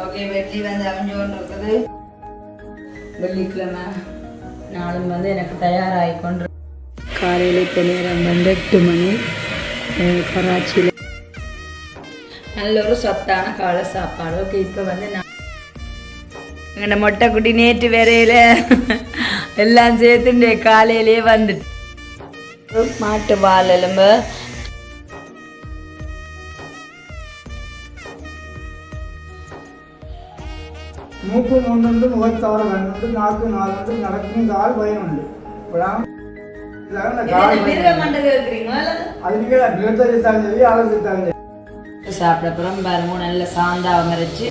Okay வெள்ளி வந்து அமைஞ்சோன்னு கொண்டு இருக்குது. வெள்ளிக்கிழமை நாளும் வந்து எனக்கு தயாராகி கொண்டு காலையில் இப்போ நேரம் வந்து எட்டு மணி. கராச்சியில் நல்ல ஒரு சத்தான காலை சாப்பாடு. ஓகே இப்போ வந்து நான் எங்கள்ட மொட்டை குட்டி நேற்று வேறையில் எல்லாம் சேர்த்துட்டு காலையிலேயே வந்துட்டு. மாட்டு வால் எலும்பு മൂക്ക് മൂന്നുണ്ട് മുഖത്താറ് കണ്ണുണ്ട് നാക്ക് നാലുണ്ട് നടക്കുന്ന കാൽ ഭയനുണ്ട് ഇപ്പോഴാണ് ഇതാണ് കാൽ അതിന് ബീർത്ത ചെത്താലും ശരി ആളെ ചെത്താലും ശരി சாப்பிட அப்புறம் பாருங்க நல்ல சாந்தாவை மறைச்சு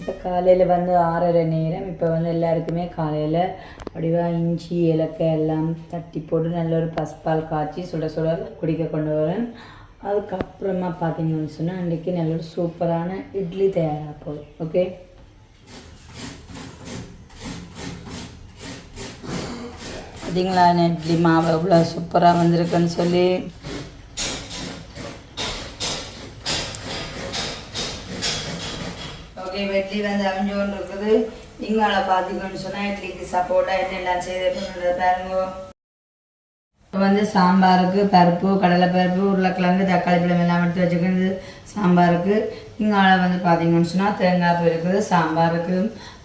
இப்போ காலையில் வந்து ஆறரை நேரம் இப்போ வந்து எல்லாருக்குமே காலையில் அப்படிவா இஞ்சி ஏலக்காய் எல்லாம் தட்டி போட்டு நல்ல ஒரு பசுப்பால் காய்ச்சி சுட சுட குடிக்க கொண்டு வரேன் அதுக்கப்புறமா பார்த்தீங்கன்னு சொன்னால் அன்றைக்கி நல்ல சூப்பரான இட்லி தயாராக போகுது ஓகே? பார்த்தீங்களா இட்லி மாவு எவ்வளோ சூப்பராக வந்திருக்குன்னு சொல்லி. ஓகே இட்லி வந்து அவிஞ்சு கொண்டு இருக்குது நீங்களால் பார்த்தீங்கன்னு சொன்னால் இட்லிக்கு சப்போர்ட்டாக என்னெல்லாம் செய்து பாருங்க. இப்போ வந்து சாம்பாருக்கு பருப்பு கடலைப்பருப்பு உருளைக்கிழங்கு தக்காளி பழம் எல்லாம் எடுத்து வச்சுக்கிறது சாம்பாருக்கு. இங்கால வந்து பார்த்தீங்கன்னு சொன்னால் தேங்காய் பூ இருக்குது சாம்பாருக்கு.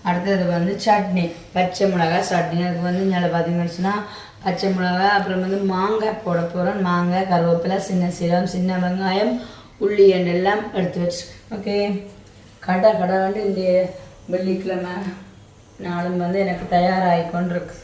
அடுத்தது வந்து சட்னி பச்சை மிளகாய் சட்னி. அதுக்கு வந்து இங்கே பார்த்தீங்கன்னு சொன்னால் பச்சை மிளகாய் அப்புறம் வந்து மாங்காய் போட போகிறோம் மாங்காய் கருவேப்பிலை சின்ன சீரகம் சின்ன வெங்காயம் உள்ளி எண்ணெய் எல்லாம் எடுத்து வச்சு ஓகே. கடை கடை வந்து இந்த வெள்ளிக்கிழமை நாளும் வந்து எனக்கு தயாராகி கொண்டிருக்கு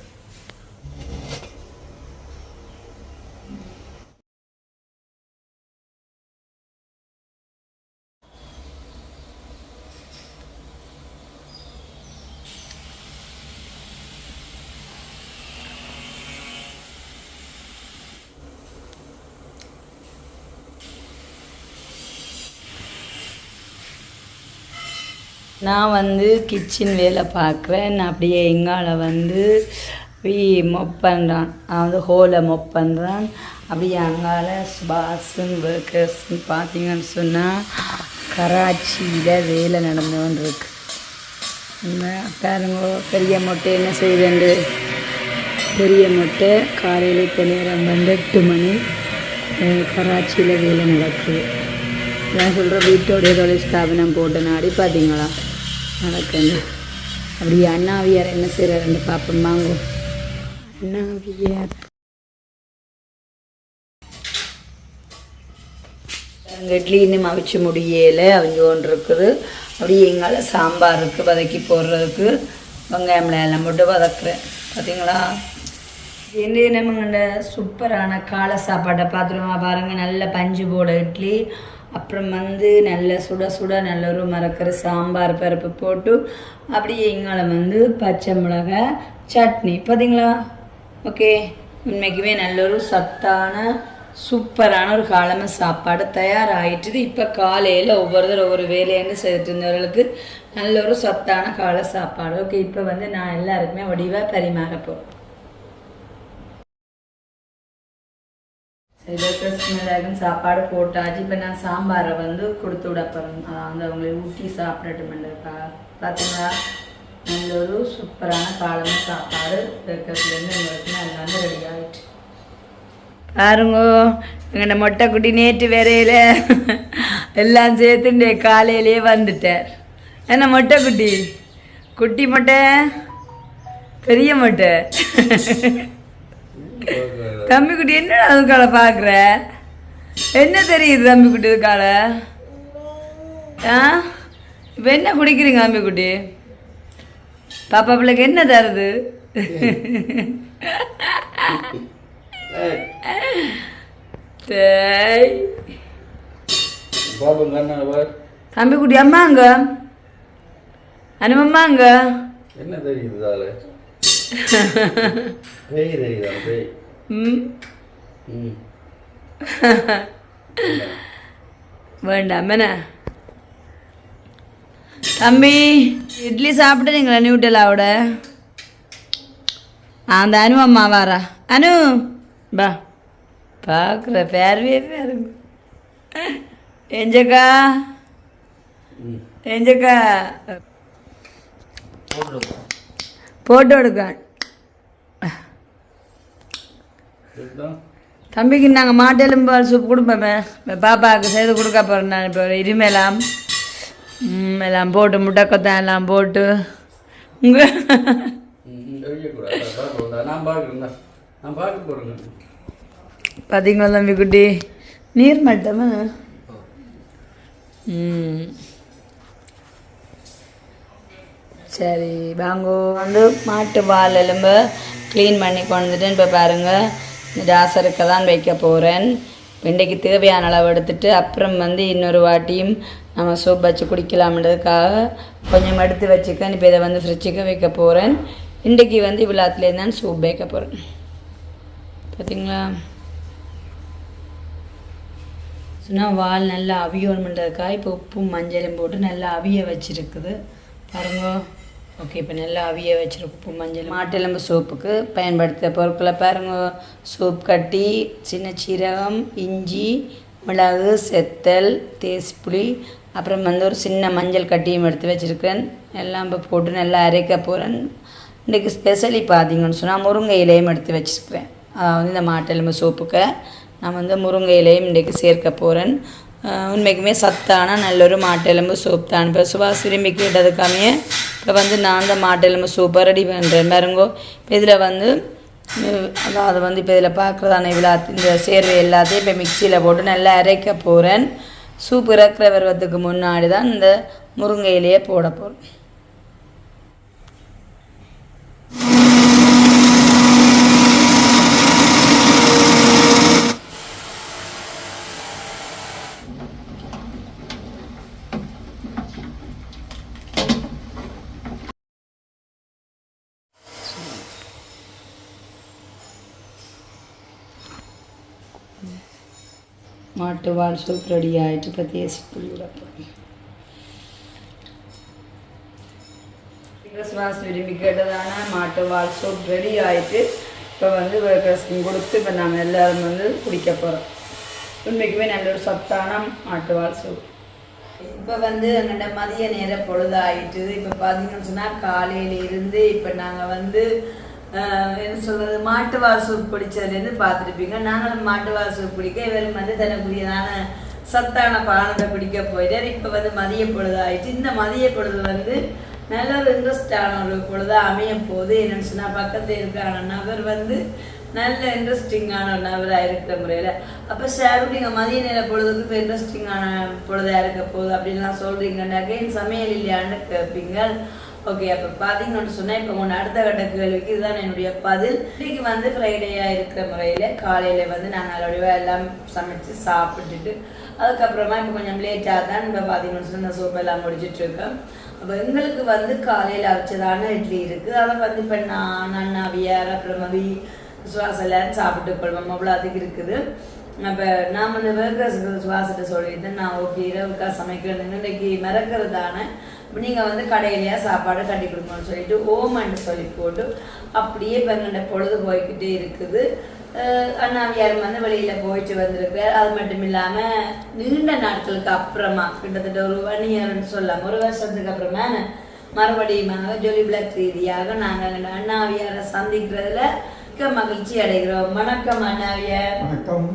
நான் வந்து கிச்சன் வேலை பார்க்குறேன். நான் அப்படியே எங்கால வந்து அப்படியே மொப் பண்ணுறான் நான் வந்து ஹோலை மொப் பண்ணுறான் அப்படியே அங்கால சுபாஷும் ஒர்க்கர்ஸ்னு பார்த்தீங்கன்னு சொன்னால் கராச்சியில் வேலை நடந்து கொண்டிருக்கு என்ன பாருங்க பெரிய மொட்டை என்ன செய்வேண்டு? பெரிய மொட்டை காலையில் இப்போ நேரம் வந்து எட்டு மணி. கராச்சியில் வேலை நடக்குது. நான் சொல்கிற வீட்டோடைய தொழில் ஸ்தாபனம் போட்ட நாடி பார்த்தீங்களா நடக்குது. அப்படியே அண்ணாவியார் என்ன செய்கிறாருன்னு பார்ப்போம் வாங்கோ. அண்ணாவியார். இட்லி இன்னும் அவிச்சு முடியலை. அவிஞ்சு கொண்டு இருக்குது அப்படியே எங்கால சாம்பாருக்கு வதக்கி போடுறதுக்கு. வெங்காயம்ல எல்லாம் போட்டு வதக்குறேன். பார்த்தீங்களா என்ன நம்மங்கிட்ட சூப்பரான காலை சாப்பாட்டை பார்த்துருவோம். பாருங்கள் நல்ல பஞ்சு போட இட்லி. அப்புறம் வந்து நல்ல சுட சுட நல்ல ஒரு மறக்கிற சாம்பார் பருப்பு போட்டு அப்படியே எங்களை வந்து பச்சை மிளகாய் சட்னி. பார்த்தீங்களா ஓகே. உண்மைக்குமே நல்ல ஒரு சத்தான சூப்பரான ஒரு காலமாக சாப்பாடு தயாராகிட்டுது இப்போ காலையில் ஒவ்வொருத்தர் ஒவ்வொரு வேலைன்னு செய்துட்டு இருந்தவர்களுக்கு நல்ல ஒரு சத்தான கால சாப்பாடு. ஓகே இப்போ வந்து நான் எல்லாருக்குமே வடிவாக பரிமாறப்போம் போகிறேன் எல்லாருக்கும் சாப்பாடு போட்டாச்சு இப்போ நான் சாம்பாரை வந்து கொடுத்து விட போகிறேன் வந்து அவங்களை ஊட்டி சாப்பிடட்டுமெண்டக்கா பார்த்தீங்களா நல்ல ஒரு சூப்பரான காலமை சாப்பாடு இருக்கிறதுலேருந்து எங்களுக்கு எல்லாமே ரெடி ஆகிட்டு பாருங்க எங்கள்ட மொட்டை குட்டி நேற்று வேறையில் எல்லாம் சேர்த்துட்டு காலையிலேயே வந்துட்டார். என்ன மொட்டை குட்டி? குட்டி மொட்டை? பெரிய மொட்டை? தம்பி குட்டி என்னடா அதுக்கால பார்க்குற என்ன தெரியுது தம்பி குட்டி இதுக்கால? ஆ? இப்போ என்ன குடிக்கிறீங்க தம்பி குட்டி பாப்பா பிள்ளைக்கு என்ன தருது? டேய். பாபு கண்ணவர் தம்பி குட்டி அம்மா அங்க? அனுமம்மா அங்க? என்ன தெரியுது பேய் தெரியுதா பேய்? ம். வேண்டாம் என்ன? தம்பி இட்லி சாப்பிட்டீங்களா நியூட்டலாவோட அந்த அனு அம்மா வாரா. அனு பா. பார்க்குற பேரவே பாருங்க எஞ்சக்கா எஞ்சக்க போட்டு போட்டோ எடுக்கான் இதுதான் தம்பிக்கு நாங்கள் மாட்டெலும்பால் சூப் கொடுப்போமே. பாப்பாவுக்கு செய்து கொடுக்க போகிறேன் நான் இப்போ. இருமெல்லாம் எல்லாம் போட்டு முட்டைக்கொத்தான் எல்லாம் போட்டு. உங்கள் பார்த்தீங்களா தம்பி குட்டி? நீர் மட்டமா? ம். சரி வாங்கோ. வந்து மாட்டு வால் எலும்பு க்ளீன் பண்ணி கொண்டு வந்துட்டு இப்போ பாருங்கள் ராசருக்கு தான் வைக்க போகிறேன் இன்றைக்கு தேவையான அளவு எடுத்துட்டு அப்புறம் வந்து இன்னொரு வாட்டியும் நம்ம சோப் வச்சு குடிக்கலாம்ன்றதுக்காக கொஞ்சம் எடுத்து வச்சுக்க. இப்போ இதை வந்து ஃப்ரிட்ஜுக்கு வைக்க போகிறேன் இன்றைக்கு வந்து இவ்வளோத்துலேருந்து தான் சூப் வைக்க போகிறேன் பார்த்தீங்களா சொன்னால் வால் நல்லா அவியோணுன்றதுக்காக இப்போ உப்பும் மஞ்சளும் போட்டு நல்லா அவிய வச்சிருக்குது. பாருங்க. ஓகே இப்போ நல்லா அவிய வச்சிருக்கு உப்பு மஞ்சள். மாட்டெலும்பு சோப்புக்கு பயன்படுத்த பொருட்களை பாருங்கள் சோப் கட்டி சின்ன சீரகம் இஞ்சி மிளகு செத்தல் தேசிப்புளி அப்புறம் வந்து ஒரு சின்ன மஞ்சள் கட்டியும் எடுத்து வச்சுருக்கேன். எல்லாம் இப்போ போட்டு நல்லா அரைக்க போகிறேன் இன்றைக்கி ஸ்பெஷலி பார்த்தீங்கன்னு சொன்னால் முருங்கை இலையும் எடுத்து வச்சுருக்கிறேன். அதாவது இந்த மாட்டெலும்பு சோப்புக்கு நான் வந்து முருங்கை இலையும் இன்றைக்கு சேர்க்க போகிறேன் உண்மைக்குமே சத்தான நல்ல ஒரு மாட்டெலும்பு சூப் தான். இப்போ சுபாஷ் விரும்பி கேட்டதுக்காமே இப்போ வந்து நான் அந்த மாட்டெலும்பு சூப்பை ரெடி பண்ணுறேன் பாருங்கோ இப்போ இதில் வந்து அதாவது வந்து இப்போ இதில் பார்க்குறதான இவ்வளோ இந்த சேர்வை எல்லாத்தையும் இப்போ மிக்சியில் போட்டு நல்லா அரைக்க போகிறேன் சூப் இறக்குற வருவதுக்கு முன்னாடி தான் இந்த முருங்கை இலையை போட போகிறேன் மாட்டு வால் சூப் ரெடி கிறிஸ்மஸ் விரும்பி கேட்டதான மாட்டு வால் சோப் ரெடி ஆகிட்டு இப்போ வந்து கொடுத்து இப்போ நாங்கள் எல்லாரும் வந்து குடிக்க போகிறோம் உண்மைக்குமே நல்ல ஒரு சத்தான மாட்டு வால் சோப் இப்போ வந்து எங்கள்கிட்ட மதிய நேரம் பொழுது ஆயிட்டு இப்போ பார்த்தீங்கன்னு சொன்னால் காலையில இருந்து இப்போ நாங்கள் வந்து என்ன சொல்கிறது மாட்டு வாசூர் சூப் பார்த்துருப்பீங்க. நாங்களும் மாட்டு வாசூர் சூப் குடிக்க இவரும் வந்து தனக்குரியதான சத்தான பானத்தை பிடிக்க போயிட்டார் இப்போ வந்து மதிய பொழுது ஆயிடுச்சு. இந்த மதிய பொழுது வந்து நல்ல ஒரு இன்ட்ரெஸ்டான ஒரு பொழுதாக அமைய போகுது. என்னன்னு சொன்னால் பக்கத்தில் இருக்கிற நபர் வந்து நல்ல இன்ட்ரெஸ்டிங்கான ஒரு நபராக இருக்கிற முறையில். அப்போ ஷேர் நீங்கள் மதிய நேர பொழுதுக்கு இப்போ இன்ட்ரெஸ்டிங்கான பொழுதாக இருக்க போகுது அப்படின்லாம் சொல்கிறீங்கன்னாக்கே என் சமையல் இல்லையான்னு கேட்பீங்க ஓகே அப்போ பார்த்தீங்கன்னு சொன்னால் இப்போ உங்கள் அடுத்த கட்ட கேள்விக்கு இதுதான் என்னுடைய பதில். இன்னைக்கு வந்து ஃப்ரைடேயாக இருக்கிற முறையில் காலையில் வந்து நாங்கள் நல்லபடியாக எல்லாம் சமைச்சு சாப்பிட்டுட்டு அதுக்கப்புறமா இப்போ கொஞ்சம் லேட்டாக தான் இப்போ பார்த்தீங்கன்னு சொன்னால் இந்த சோப்பு எல்லாம் முடிச்சிட்டு அப்போ எங்களுக்கு வந்து காலையில் அரைச்சதான இட்லி இருக்குது அதை வந்து இப்போ நான் அண்ணா வியார் அப்புறம் மதி சுவாசம் எல்லாரும் சாப்பிட்டு கொள்வோம். அவ்வளோ அதுக்கு இருக்குது. அப்போ நான் வந்து வேர்க்கர்ஸ் சுவாசத்தை சொல்லிட்டு நான் ஓகே இரவுக்கா சமைக்கணுங்க இன்னைக்கு மறக்கிறதான தானே நீங்கள் வந்து கடையிலையா சாப்பாடு கட்டி கொடுக்கணும்னு சொல்லிட்டு ஓமன்னு சொல்லி போட்டு அப்படியே இப்போ எங்கள்கிட்ட பொழுது போய்கிட்டே இருக்குது. அண்ணாவியார் வந்து வெளியில் போயிட்டு வந்திருக்கிறார் அது மட்டும் இல்லாமல் நீண்ட நாட்களுக்கு அப்புறமா கிட்டத்தட்ட ஒரு ஒன் இயர்னு சொல்லலாம் ஒரு வருஷத்துக்கு அப்புறமா மறுபடியும் ஜொலி பிளாக் ரீதியாக நாங்கள் அண்ணாவியாரை சந்திக்கிறதுல மகிழ்ச்சி அடைகிறோம். வணக்கம் அண்ணாவியார். வணக்கம்.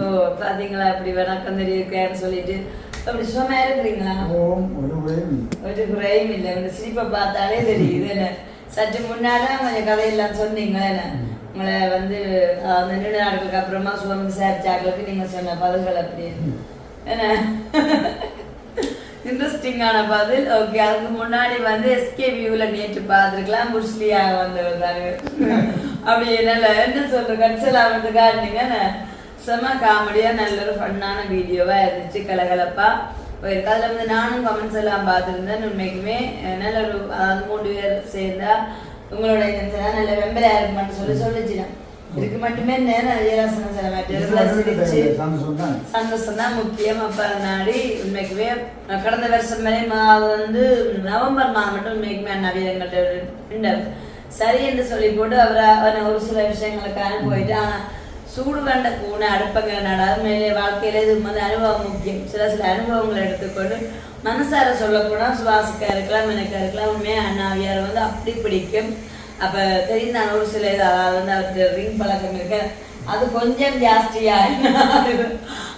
ஓ பாத்தீங்களா? இப்படி வணக்கம் தெரியிருக்கேன்னு சொல்லிட்டு அப்படி சும்மா இருக்கிறீங்களா ஓம் ஒரு குறையும் இல்லை இந்த சிரிப்பை பார்த்தாலே தெரியுது என்ன சற்று முன்னாடி கொஞ்சம் கதையெல்லாம் சொன்னீங்க என்ன உங்களை வந்து அந்த நீண்ட நாட்களுக்கு அப்புறமா சுகம் விசாரிச்சாக்களுக்கு நீங்க சொன்ன பதில்கள் அப்படி என்ன இன்ட்ரெஸ்டிங்கான பதில் ஓகே அதுக்கு முன்னாடி வந்து எஸ்கே வியூவில் நேற்று பார்த்துருக்கலாம் புஷ்லியாக வந்தவர் தானே அப்படி என்னால் என்ன சொல்ற கட்சல் ஆகிறதுக்காக இருந்தீங்க செம காமெடியாக நல்ல ஒரு ஃபன்னான வீடியோவாக இருந்துச்சு கலகலப்பா. போயிருக்கு. அதில் வந்து நானும் கமெண்ட்ஸ் எல்லாம் பார்த்துருந்தேன். உண்மைக்குமே நல்ல ஒரு அதாவது மூணு பேர் சேர்ந்தா உங்களோட intention நல்ல வெம்பராக இருக்குமான்னு சொல்லி சொல்லிச்சு இதுக்கு மட்டுமே நேரம் வீராசனம் சில மாட்டேன் சந்தோஷம் தான். தான். முக்கியம். அப்ப நாடி உண்மைக்குமே கடந்த வருஷம் வரை மாதம் வந்து நவம்பர் மாதம் மட்டும் உண்மைக்குமே நவீனங்கள்ட்ட இருந்தார் சரி என்று சொல்லி போட்டு அவரை ஒரு சில விஷயங்களுக்காக போயிட்டு ஆனா சூடு கண்ட கூண அடுப்பங்க நடாது மேலே வாழ்க்கையில இது வந்து அனுபவம் முக்கியம். சில சில அனுபவங்களை எடுத்துக்கொண்டு மனசார சொல்லக்கூடாது சுவாசிக்கா இருக்கலாம் எனக்கா இருக்கலாம். உண்மையா அண்ணாவியார் வந்து அப்படி பிடிக்கும். அப்ப தெரிந்தான நான் ஒரு சில இது அதாவது வந்து அவருக்கு ரிங் பழக்கம் இருக்கு. அது கொஞ்சம் ஜாஸ்தியா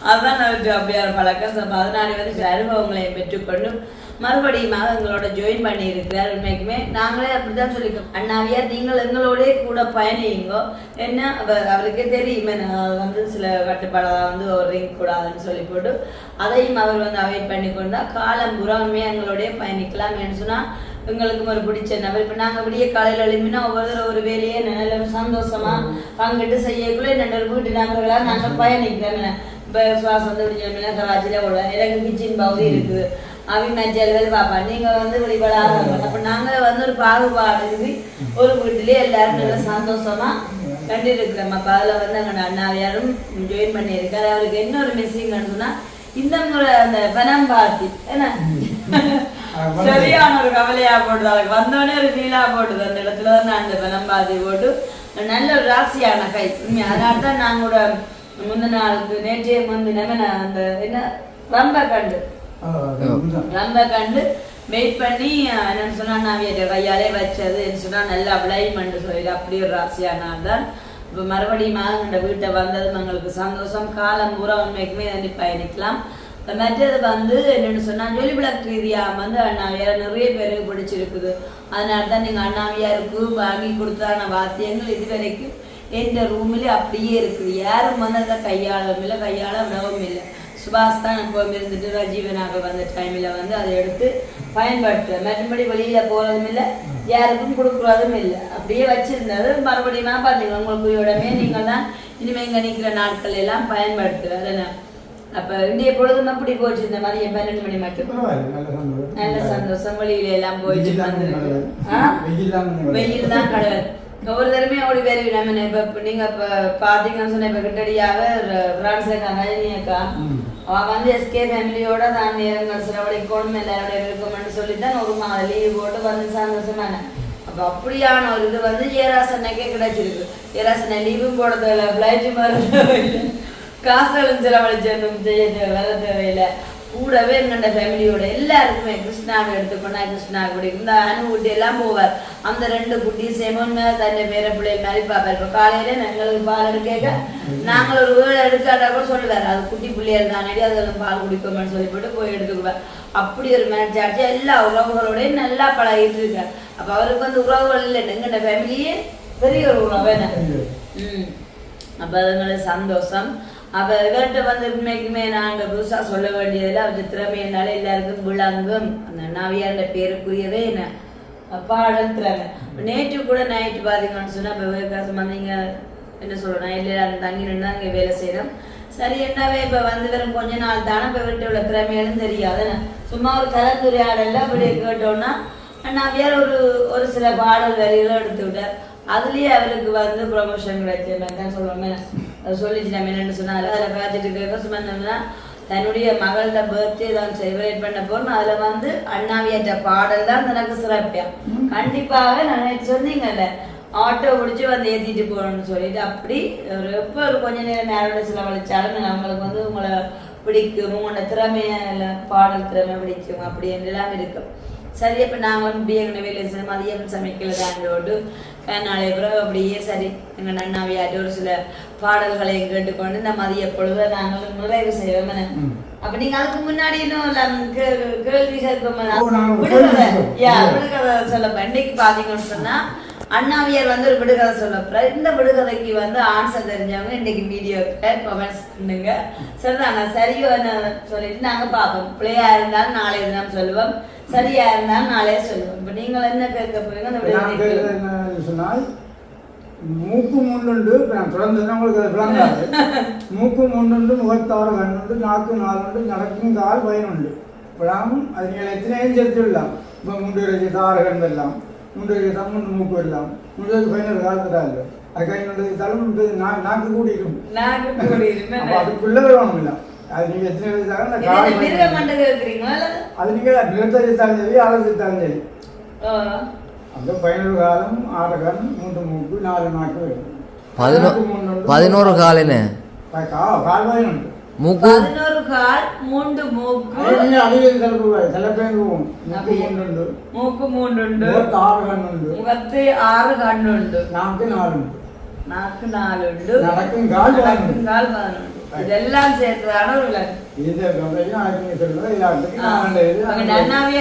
அதுதான் அவருக்கு அப்படியான பழக்கம். அதனால வந்து சில அனுபவங்களை பெற்றுக்கொண்டு மறுபடியும் எங்களோட ஜாயின் பண்ணியிருக்கிறார் உண்மைக்குமே. நாங்களே அப்படிதான் சொல்லிக்கோம் அண்ணாவியா நீங்கள் எங்களோடய கூட பயணியுங்கோ. என்ன அவருக்கு அவருக்கே தெரியுமே. நான் வந்து சில கட்டுப்பாடாக வந்து ஒரு ரிங் கூடாதுன்னு சொல்லி போட்டு அதையும் அவர் வந்து அவாய்ட் பண்ணி கொண்டா காலம் புறாமே எங்களோடய பயணிக்கலாம் ஏன்னு சொன்னால் எங்களுக்கும் ஒரு பிடிச்ச நபர். இப்போ நாங்கள் விடிய காலையில் எழுப்பினா ஒவ்வொருத்தரும் ஒரு வேலையை நல்ல சந்தோஷமா பங்கிட்டு செய்யக்குள்ள ரெண்டு வீட்டு நபர்களாக நாங்கள் பயணிக்கிறோம். இப்போ சுவாசம் வந்து விடிஞ்சோம்னா கராச்சியில் எனக்கு கிச்சன் பகுதி இருக்குது. வேலை பாப்பா நீங்க வந்து வெளிப்படாத அப்ப நாங்க வந்து ஒரு பாகுபாடு ஒரு வீட்டிலேயே எல்லாரும் நல்ல சந்தோஷமா கண்டு இருக்கிறோம் அப்ப அதுல வந்து அங்க அண்ணாவியாரும் ஜாயின் பண்ணியிருக்காரு. அவருக்கு என்ன ஒரு மிஸ்ஸிங் சொன்னா இந்த முறை அந்த பனம் பார்ட்டி என்ன? சரியான ஒரு கவலையா போடுது. அவருக்கு வந்தோடனே ஒரு ஃபீலா போடுது. அந்த இடத்துல தான் நான் அந்த பனம் பார்ட்டி போட்டு நல்ல ஒரு ராசியான கை. அதனால தான் நாங்க கூட முந்தின நாளுக்கு நேற்றைய முந்தினமே நான் அந்த என்ன? ரொம்ப கண்டு. ரொம்ப கண்டு வெயிட் பண்ணி என்னன்னு சொன்னா நான் கையாலே வச்சது. என்ன சொன்னா நல்லா விளையுமென்று சொல்லி அப்படி ஒரு ராசியானால் தான். இப்போ மறுபடியும் எங்களோட வீட்டை வந்ததும் எங்களுக்கு சந்தோஷம். காலம் பூரா உண்மைக்குமே தாண்டி பயணிக்கலாம். மற்றது வந்து என்னன்னு சொன்னா ஜொலிவிளக்கு ரீதியா வந்து அண்ணாவியார் நிறைய பேருக்கு பிடிச்சிருக்குது. அதனால தான் நீங்க அண்ணாவியாருக்கு வாங்கி கொடுத்தான வாத்தியங்கள் இது வரைக்கும் எந்த ரூமில் அப்படியே இருக்குது. யாரும் வந்து அதை கையாளவும் இல்லை கையாள விடவும் இல்லை. சுபாஷ் தான் எப்போவும் இருந்துட்டு ரஜீவனாக வந்த டைமில் வந்து அதை எடுத்து பயன்படுத்துவேன் மற்றபடி வெளியில் போகிறதும் இல்லை யாருக்கும் கொடுக்குறதும் இல்லை. அப்படியே வச்சிருந்தது மறுபடியும் பார்த்தீங்க உங்களுக்கு உடனே நீங்கள் தான் இனிமேல் இங்கே நிற்கிற நாட்கள் எல்லாம் பயன்படுத்துவேன் அதனால் அப்போ இந்திய பொழுதும் அப்படி போச்சு. இந்த மாதிரி பன்னெண்டு மணி மட்டும். நல்ல சந்தோஷம். வெளியில எல்லாம் போயிட்டு? வெயில் தான் கடவுள். ஒவ்வொரு தடவையும் ஓடி வேறு நம்ம இப்ப நீங்க இப்ப பாத்தீங்கன்னு சொன்ன இப்ப கிட்டடியாக பிரான்ஸ் அக்கா ரஜினி அக்கா அவள் வந்து எஸ்கே ஃபேமிலியோட தான் நேரங்கள் செலவழிக்கணும் எல்லாரோட இருக்கணும்னு சொல்லி தான் ஒரு மாதம் லீவ் போட்டு வந்து சந்தோஷமான அப்ப அப்படியான ஒரு இது வந்து ஏராசனைக்கே கிடைச்சிருக்கு ஏராசனை லீவும் போட தேவையில்ல ஃப்ளைட்டு மாதிரி தேவையில்லை காசுகளும் செலவழிச்சதும் செய்ய தேவை வேலை தேவையில்லை கூடவே எங்கண்ட ஃபேமிலியோட எல்லாருக்குமே கிருஷ்ணாவை எடுத்துக்கொண்டா கிருஷ்ணா குடி இந்த அனு குட்டி எல்லாம் போவார். அந்த ரெண்டு குட்டி செமன் தன்னை வேற பிள்ளை மாதிரி பார்ப்பார். இப்போ காலையில எங்களுக்கு பால் எடுக்க நாங்கள் ஒரு வேலை எடுக்காட்டா கூட சொல்லுவார். அது குட்டி பிள்ளையர் தானடி அதெல்லாம் பால் குடிக்கோம்னு சொல்லி போட்டு போய் எடுத்துக்குவார். அப்படி ஒரு மேட்ச் எல்லா உறவுகளோடயும் நல்லா பழகிட்டு இருக்கார். அப்ப அவருக்கு வந்து உறவுகள் இல்லை. எங்கண்ட ஃபேமிலியே பெரிய ஒரு உறவு என்ன ம். அப்ப அதுங்களுக்கு சந்தோஷம். அப்ப இவர்கிட்ட வந்து உண்மைக்குமே நாங்க புதுசா சொல்ல வேண்டியதில்லை. அவர் திறமையினால எல்லாருக்கும் விளங்கும். அந்த நவியாண்ட பேருக்குரியவே என்ன? பாடல் திறமை. நேற்று கூட நைட்டு பாத்தீங்கன்னு சொன்னா இப்ப விவகாசம் வந்தீங்க என்ன சொல்றோம் நைட்ல அந்த தங்கி நின்று அங்கே வேலை செய்யறோம் சரி என்னவே இப்ப வந்து வெறும் கொஞ்ச நாள் தானே இப்ப இவர்கிட்ட உள்ள திறமையாலும் தெரியாது. சும்மா ஒரு கலந்துரையாடல அப்படி கேட்டோம்னா நான் வேற ஒரு ஒரு சில பாடல் வரிகளும் எடுத்து விட்டார் அதுலயே அவருக்கு வந்து ப்ரொமோஷன் கிடைச்ச மாதிரி தான் சொல்லுவோமே சொல்லிச்சு நம்ம என்னன்னு சொன்னா அதில் பார்த்துட்டு சும்மா தன்னுடைய மகளோட பர்த்டே தான் செலிப்ரேட் பண்ண போறோம் அதுல வந்து அண்ணாவியாற்ற பாடல் தான் தனக்கு சிறப்பியா கண்டிப்பாக நான் சொன்னீங்கல்ல ஆட்டோ பிடிச்சி வந்து ஏத்திட்டு போகணும்னு சொல்லிட்டு அப்படி ஒரு எப்போ ஒரு கொஞ்ச நேரம் நேரம் செலவழிச்சாலும் நம்மளுக்கு வந்து உங்களை பிடிக்கும் உங்களோட திறமையில பாடல் திறமை பிடிக்கும் அப்படி எல்லாம் இருக்கும் சரி அப்ப நாங்க வந்து இப்படியே எங்க வேலை செய்ய மதியம் சமைக்கல தாண்டோடு நாளை பிறகு அப்படியே சரி. எங்க நன்னாவியாட்டு ஒரு சில பாடல்களை கேட்டுக்கொண்டு இந்த மதிய பொழுது நாங்களும் நிறைவு செய்வோம்? அப்ப நீங்க அதுக்கு முன்னாடி இன்னும் கேள்வி விடுகதை சொல்ல இன்னைக்கு பாத்தீங்கன்னு சொன்னா அண்ணாவியர் வந்து ஒரு விடுகதை சொல்ல. இந்த விடுகதைக்கு வந்து ஆன்சர் தெரிஞ்சவங்க இன்னைக்கு வீடியோ கமெண்ட்ஸ் பண்ணுங்க. சரிதானா? சரியோ சொல்லிட்டு நாங்க பார்ப்போம். பிள்ளையா இருந்தாலும் நாளைய தினம் சொல்லுவோம். சரியா இருந்தாலும் நாளைய சொல்லுவோம். இப்ப நீங்க என்ன கேட்க போறீங்க? சொன்னால் மூக்கு முன்னுண்டு இப்ப நான் தொடர்ந்து உங்களுக்கு அது விளங்காது. மூக்கு முன்னுண்டு முகத்தாறு கண்ணுண்டு நாக்கு நாலுண்டு நடக்கும் கால் பயனுண்டு இப்படாம் அது நீங்கள் எத்தனையும் சேர்த்து விடலாம்? இப்போ முண்டு வரைக்கும் தார கண்டு எல்லாம். முண்டு வரைக்கும் தம்முண்டு மூக்கு எல்லாம். முண்டு பதினொரு காலத்துல இல்லை அது கை நுண்டு தலம் நாக்கு கூடி இருக்கும் நாக்கு கூடி இருப்பேன். அப்போ அதுக்குள்ள வேணும் இல்லை அது நீங்க எத்தனை பேர் தாங்க நான் காலம் அது நீங்க நிறுத்தத்தை தான் சரி அளவு தான் சரி அந்த பதினோரு காலம் ஆறு காலம் மூன்று மூக்கு நாலு நாக்கு பதினோரு கால் என்ன? கால் பதினொன்று. மூக்கு? பதினோரு கால் மூன்று மூக்கு. அதிகம் செலவு சில பேர் மூக்கு மூன்றுண்டு. மூக்கு நடக்கும் கால் பதினொன்று. இதெல்லாம் சேர்த்ததான ஒரு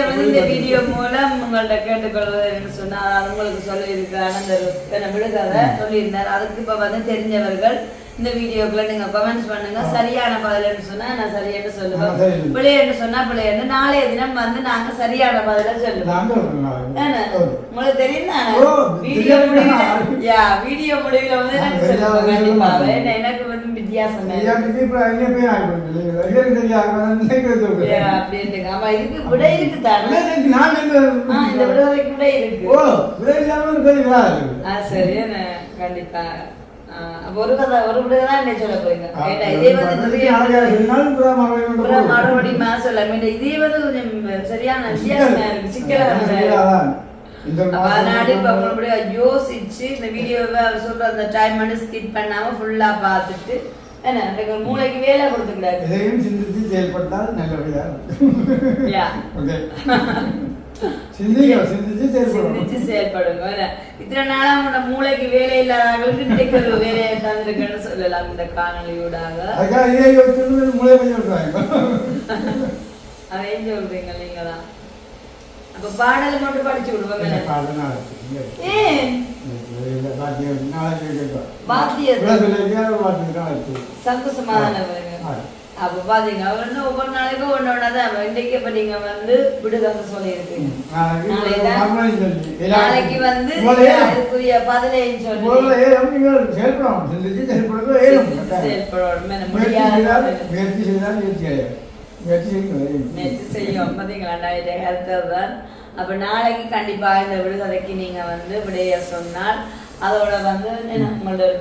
வந்து இந்த வீடியோ மூலம் உங்கள்ட்ட கேட்டுக்கொள்வதுன்னு சொன்னார் உங்களுக்கு சொல்லியிருக்கான இந்த விழுகதை சொல்லியிருந்தார் அதுக்கு இப்போ வந்து தெரிஞ்சவர்கள் இந்த வீடியோக்குள்ள நீங்க கமெண்ட்ஸ் பண்ணுங்க சரியான பதில் சொன்னா நான் சரியானு சொல்லுவேன் பிள்ளைன்னு சொன்னா பிள்ளைன்னு நாளைய தினம் வந்து நாங்க சரியான பதில சொல்லுவோம் உங்களுக்கு தெரியும் வீடியோ முடிவில் வீடியோ முடிவில் வந்து எனக்கு சொல்லுவாங்க கண்டிப்பாக எனக்கு வித்தியாசம் கண்டிப்பா. ஒரு கதை, ஒரு விடுதலை தான் என்னை சொல்ல போறீங்க. இதே வந்து மறுபடியும் நான் சொல்ல மாட்டேன். இதே வந்து கொஞ்சம் சரியான வித்தியாசமா இருக்கு. அதனால இப்ப உங்களுடைய யோசிச்சு இந்த வீடியோவை சொல்ற அந்த டைம் ஸ்கிப் பண்ணாம ஃபுல்லா பார்த்துட்டு என்ன மூளைக்கு வேலை கொடுத்துக்கூடாது இதையும் சிந்தித்து செயல்பட்டால் ஓகே. சிந்திங்க சிந்திச்சு சிந்திச்சு செயல்படுங்க? இத்தனை நாளா உங்களோட மூளைக்கு வேலை இல்லாதவங்களுக்கு ஒரு வேலையை தந்திருக்குன்னு சொல்லலாம் இந்த காணொலியூடாக அதுக்காக இதே யோசிச்சு மூளை கொஞ்சம் விட்டுறாங்க அதையும் சொல்றீங்க நீங்க தான் அப்ப பாடல் மட்டும் படிச்சு விடுவாங்க பாடனா ஏன் சந்தோஷமான அப்ப பாத்தீங்க அவர் வந்து ஒவ்வொரு நாளைக்கும் ஒண்ணு ஒண்ணாதான் இன்றைக்கு இப்ப நீங்க வந்து விடுதலை சொல்லியிருக்கீங்க நாளைக்கு வந்து அதுக்குரிய பதிலையும் சொல்லி செயல்படணும் பாத்தீங்களா நாளைக்கு அடுத்ததுதான் அப்ப நாளைக்கு கண்டிப்பா இந்த நீங்க வந்து விடைய சொன்னால் அதோட வந்து உங்களோட ஒரு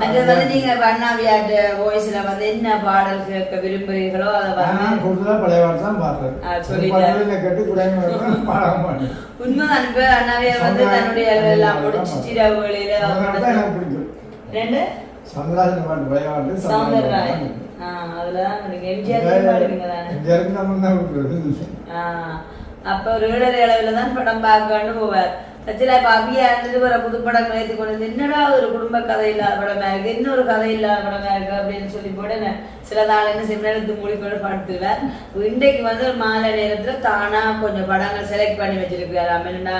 அது வந்து நீங்க அண்ணாவியாட்ட வாய்ஸ்ல வந்து என்ன பாடல் கேட்க விரும்புறீர்களோ அதை வந்து பழைய சொல்லிட்டேன். கட்டி உண்மைதான் இப்ப அண்ணாவியா வந்து தன்னுடைய எல்லாம் முடிச்சுட்டு இரவு ரெண்டு? பாட்டு பழைய பாட்டு சௌந்தரராய் அப்ப ஒரு ஏழரை அளவுல தான் படம் பார்க்கன்னு போவார். சச்சிலா இப்ப அபியா இருந்துட்டு வர புது படம் ஏற்றி கொண்டு என்னடா ஒரு குடும்ப கதை இல்லாத படமா இருக்கு? இன்னொரு கதை இல்லாத படமா இருக்கு அப்படின்னு சொல்லி போட்டு நான் சில நாள் என்ன சில நேரத்துக்கு மூடிக்கொண்டு படுத்துருவேன் இன்றைக்கு வந்து ஒரு மாலை நேரத்துல தானா கொஞ்சம் படங்கள் செலக்ட் பண்ணி வச்சிருக்கிறாரு. என்னன்னா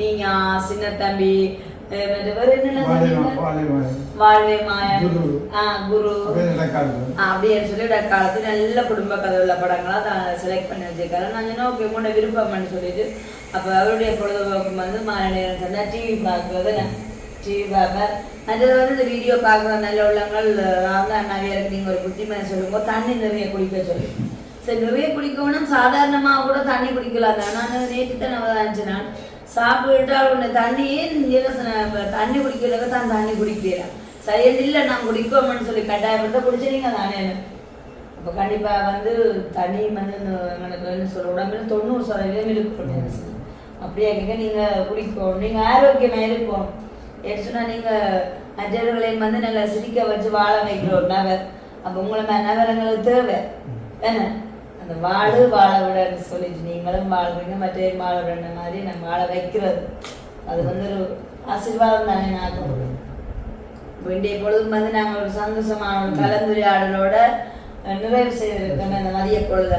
நீங்க சின்ன தம்பி அப்படின்னு சொல்லி காலத்து நல்ல குடும்ப கதை உள்ள படங்களா தான் செலக்ட் பண்ணி வச்சிருக்காரு நான் சொன்னா ஓகே விருப்பம்னு சொல்லிட்டு அப்ப அவருடைய பொழுதுபோக்கு வந்து மாலை நேரம் சொன்னா டிவி பார்க்கறது டிவி பார்ப்பேன் அது வந்து இந்த வீடியோ பார்க்குற நல்ல உள்ளங்கள் வந்து அண்ணாவியருக்கு நீங்க ஒரு புத்திமதி சொல்லுங்க தண்ணி நிறைய குடிக்க சொல்லி சரி நிறைய குடிக்கணும் சாதாரணமா கூட தண்ணி குடிக்கலாம் நான் நேற்று தான் நான் சாப்பிட்டால் உன்னை தண்ணியே நீங்க தண்ணி குடிக்கிறதுக்கு தான் தண்ணி குடிக்கிறேன். சரியா இல்லை நான் குடிப்போம்னு சொல்லி கட்டாயப்படுத்த குடிச்சிருங்க தானே. அப்போ கண்டிப்பாக வந்து தண்ணி வந்து இந்த எங்களுக்கு என்ன சொல்ற உடம்புல தொண்ணூறு சதவீதம் இருக்கும் அப்படியே கேட்க நீங்கள் குடிக்கணும் நீங்கள் ஆரோக்கியமாக இருக்கும் எடுத்துனா நீங்கள் மற்றவர்களையும் வந்து நல்லா சிரிக்க வச்சு வாழ வைக்கிற ஒரு நபர். அப்போ உங்களை மாதிரி தேவை. என்ன அந்த வாழு வாழ விடன்னு சொல்லிட்டு நீங்களும் வாழ்றீங்க மற்றவரும் வாழ விடுற மாதிரி நம்ம வாழ வைக்கிறது. அது வந்து ஒரு ஆசீர்வாதம் தானே நான் வேண்டிய பொழுதும் வந்து நாங்கள் ஒரு சந்தோஷமான ஒரு கலந்துரையாடலோட நிறைவு செய்திருக்கோம் அந்த மதிய பொழுத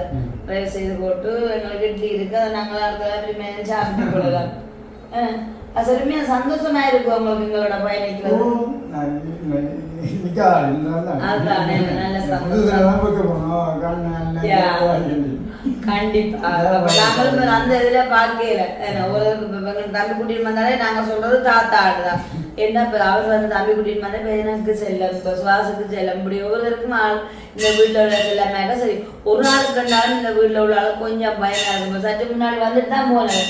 நிறைவு செய்து போட்டு எங்களுக்கு இட்லி இருக்கு அதை நாங்கள் அடுத்த சாப்பிட்டு கொள்ளலாம். சரிமையா சந்தோஷமா இருக்கும் உங்களுக்கு எங்களோட பயணிக்கிறது அதான், நல்ல சந்தோஷம். கண்டிப்பா. இப்ப அந்த இதுல பாக்கல தம்பி கூட்டிட்டு வந்தாலே நாங்க சொல்றது தாத்தா ஆடுதான் என்ன அவர் வந்து தம்பி கூட்டிட்டு வந்தா எனக்கு செல்லம். இப்ப சுவாசுக்கு செல்லம். இப்படி ஒவ்வொருத்தருக்கும் ஆள். இந்த வீட்டுல உள்ள செல்லமாக்க சரி. ஒரு நாள் கண்டாலும் இந்த வீட்டுல உள்ள ஆள் கொஞ்சம் பயமா இருக்கும். சற்று முன்னாடி வந்துட்டு தான் போனேன்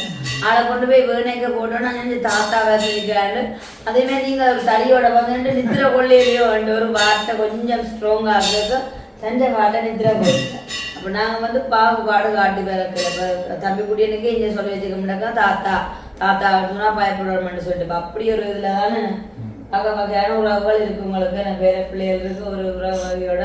ஆளை கொண்டு போய் வேணைக்க போட்டோன்னா இந்த தாத்தா வேசிக்கிறாரு அதே மாதிரி நீங்க ஒரு தடியோட வந்துட்டு நித்திர கொள்ளையிலையோ ஒரு வார்த்தை கொஞ்சம் ஸ்ட்ராங்கா இருந்தது. தஞ்சை வாட்டை நித்திர போயிட்டேன் அப்போ நாங்கள் வந்து பாகுபாடு காட்டி பிறக்கிற தம்பி குடியனுக்கு இங்கே சொல்லி வச்சுக்க முடியாக்கா தாத்தா தாத்தா சொன்னா பயப்படுவோம்னு சொல்லிட்டு இப்ப அப்படி ஒரு இதில் தானே. வகை வகையான உறவுகள் இருக்கு உங்களுக்கு நான் வேற பிள்ளைகள் இருக்கு ஒரு உறவு வகையோட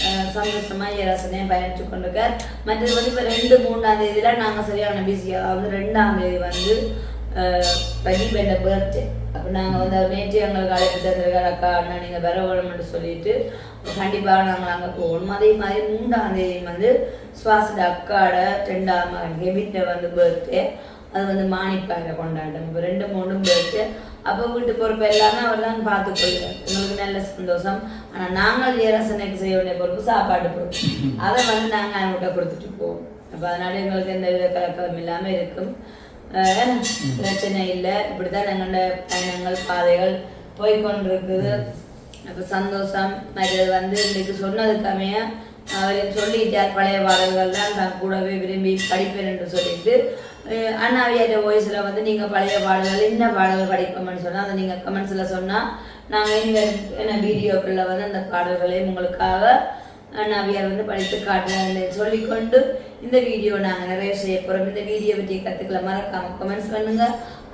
அஹ், சந்தோஷமா இயரசனையும் பயணிச்சு கொண்டிருக்கார். மற்றது வந்து இப்போ ரெண்டு மூணாம் தேதியில நாங்கள் சரியான பிஸியாக அதாவது ரெண்டாம் தேதி வந்து பஜிபேண்ட பர்த்டே அப்போ நாங்கள் வந்து நேற்று எங்களுக்கு அழைப்பு தந்திருக்கார் அக்கா அண்ணா நீங்கள் வர வேணும்னு சொல்லிட்டு கண்டிப்பாக நாங்கள் அங்கே போகணும். அதே மாதிரி மூன்றாம் தேதி வந்து சுவாசோட அக்காட ரெண்டாம் மகன் ஹெபிட்ட வந்து பர்த்டே அது வந்து மாணிப்பாங்க கொண்டாட்டம். இப்போ ரெண்டு மூணும் பேர்த்து அப்போ வீட்டு பொறுப்பு எல்லாமே அவர் தான் பார்த்துக்கொள்கிறார் உங்களுக்கு நல்ல சந்தோஷம். ஆனால் நாங்கள் ஏரசனைக்கு செய்ய வேண்டிய பொறுப்பு சாப்பாடு பொறுப்பு. அதை வந்து நாங்கள் அவங்ககிட்ட கொடுத்துட்டு போவோம். அப்போ அதனால எங்களுக்கு எந்த வித கலக்கம் இல்லாமல் இருக்கும். பிரச்சனை இல்லை இப்படிதான் எங்களோட பயணங்கள் பாதைகள் போய்கொண்டிருக்குது அப்போ சந்தோஷம் அது வந்து இன்னைக்கு சொன்னதுக்காமைய அவர் சொல்லிட்டார் பழைய பாடல்கள்லாம் நான் கூடவே விரும்பி படிப்பேன் என்று சொல்லிட்டு அண்ணாவியாட்ட வாய்ஸில் வந்து நீங்கள் பழைய பாடல்கள் என்ன பாடல்கள் படிப்போம்னு சொன்னால் அதை நீங்கள் கமெண்ட்ஸில் சொன்னால் நாங்கள் இந்த என்ன வீடியோக்களில் வந்து அந்த பாடல்களையும் உங்களுக்காக நவியார் வந்து படித்து காட்டுறாங்க சொல்லிக்கொண்டு இந்த வீடியோ நாங்கள் நிறைய செய்ய போகிறோம் இந்த வீடியோ பற்றி கற்றுக்கல மறக்காம கமெண்ட்ஸ் பண்ணுங்க.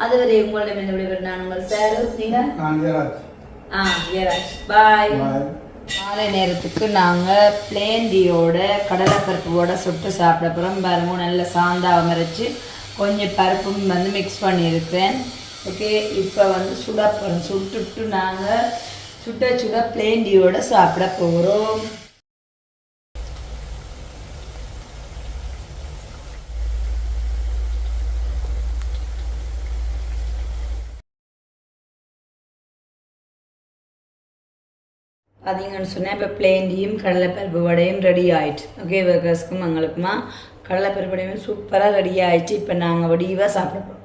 அதுவரை உங்களிடம் இந்த விடைபெற நான் உங்கள் சார். நீங்கள் ஆ ஜெயராஜ் பாய் பாய் மாலை நேரத்துக்கு நாங்கள் பிளேண்டியோட கடலைப்பருப்போட சுட்டு சாப்பிட போகிறோம் பாருங்க நல்ல சாந்தாவை மறைச்சு கொஞ்சம் பருப்பும் வந்து மிக்ஸ் பண்ணியிருக்கேன் ஓகே இப்போ வந்து சுட போகிறோம் சுட்டுட்டு நாங்கள் சுட்ட சுட பிளேண்டியோட சாப்பிட போகிறோம் பார்த்தீங்கன்னு சொன்னால் இப்போ பிளேண்டியும் கடலைப்பருப்பு வடையும் ரெடி ஆயிடுச்சு ஓகே ஒர்க்கர்ஸ்க்கும் எங்களுக்குமா கடலைப்பருப்பு வடையும் சூப்பராக ரெடி ஆயிடுச்சு இப்போ நாங்கள் வடிவாக சாப்பிட போகிறோம்